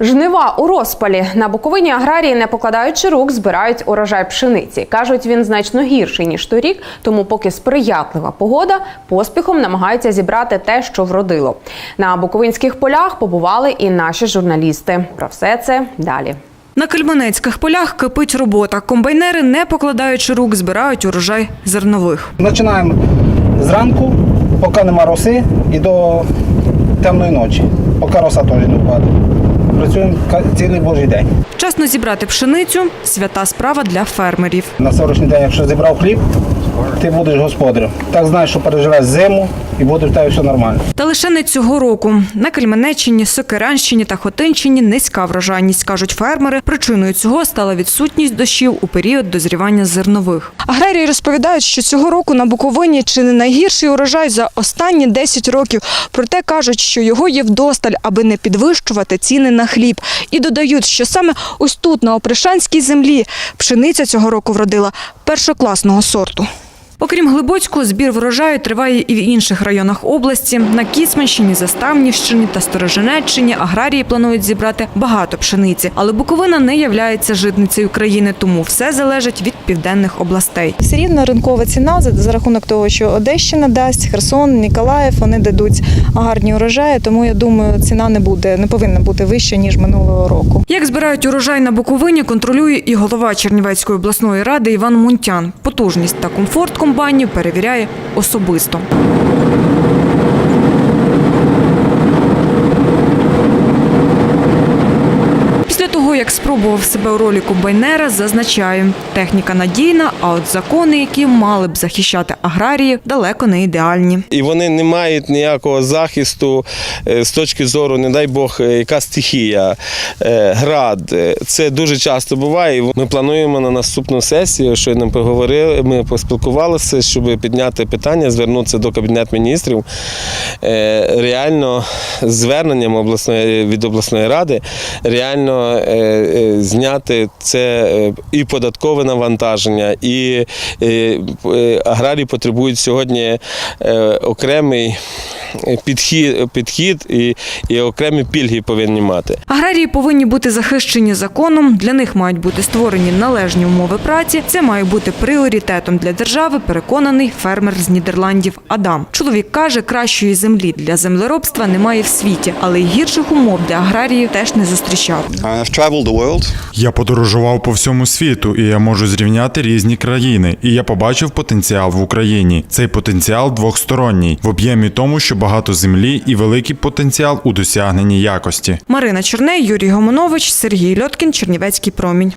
Жнива у розпалі на Буковині аграрії, не покладаючи рук, збирають урожай пшениці. кажуть, він значно гірший ніж торік, тому поки сприятлива погода, поспіхом намагаються зібрати те, що вродило. На буковинських полях побували і наші журналісти. Про все це далі. На кельменецьких полях кипить робота. Комбайнери, не покладаючи рук, збирають урожай зернових. Починаємо зранку, поки нема роси, і до темної ночі, поки роса теж не впаде. Працюємо цілий божий день. Вчасно зібрати пшеницю – свята справа для фермерів. На сьогоднішній день, якщо зібрав хліб, ти будеш господарем. Так знаєш, що переживеш зиму і буде в тебе все нормально. Та лише не цього року. На Кельменеччині, Сокиранщині та Хотинщині низька врожайність, кажуть фермери. Причиною цього стала відсутність дощів у період дозрівання зернових. Аграрії розповідають, що цього року на Буковині чи не найгірший урожай за останні 10 років. Проте кажуть, що його є вдосталь, аби не підвищувати ціни на хліб. І додають, що саме ось тут, на Опришанській землі, пшениця цього року вродила першокласного сорту. Окрім Глибоцького, збір врожаю триває і в інших районах області. На Кіцманщині, Заставнівщині та Сторожинеччині аграрії планують зібрати багато пшениці. Але Буковина не являється житницею країни, тому все залежить від південних областей. Все рівно ринкова ціна за рахунок того, що Одещина дасть, Херсон, Ніколаїв, вони дадуть гарні урожаї, тому я думаю, ціна не буде, не повинна бути вища, ніж минулого року. Як збирають урожай на Буковині, контролює і голова Чернівецької обласної ради Іван Мунтян. Потужність та комфорт комбайнів перевіряє особисто. Того, як спробував себе у ролі комбайнера, зазначає, техніка надійна, а от закони, які мали б захищати аграріїв, далеко не ідеальні. і вони не мають ніякого захисту е, з точки зору, не дай Бог, е, яка стихія, е, град. Це дуже часто буває. Ми плануємо на наступну сесію, що ми поговорили, ми поспілкувалися, щоб підняти питання, звернутися до Кабінету міністрів. Реально зверненням обласної від обласної ради реально зняти це е, і податкове навантаження, і е, е, аграрії потребують сьогодні е, окремий підхід, підхід і, і окремі пільги повинні мати. Аграрії повинні бути захищені законом. Для них мають бути створені належні умови праці. Це має бути пріоритетом для держави. Переконаний фермер з Нідерландів Адам. Чоловік каже, кращої землі для землеробства немає в світі, але й гірших умов для аграріїв теж не зустрічав. Traveled the world. Я подорожував по всьому світу, і я можу зрівняти різні країни. І я побачив потенціал в Україні. Цей потенціал двохсторонній в об'ємі тому, що багато землі і великий потенціал у досягненні якості. Марина Черней, Юрій Гомонович, Сергій Льоткін, Чернівецький промінь.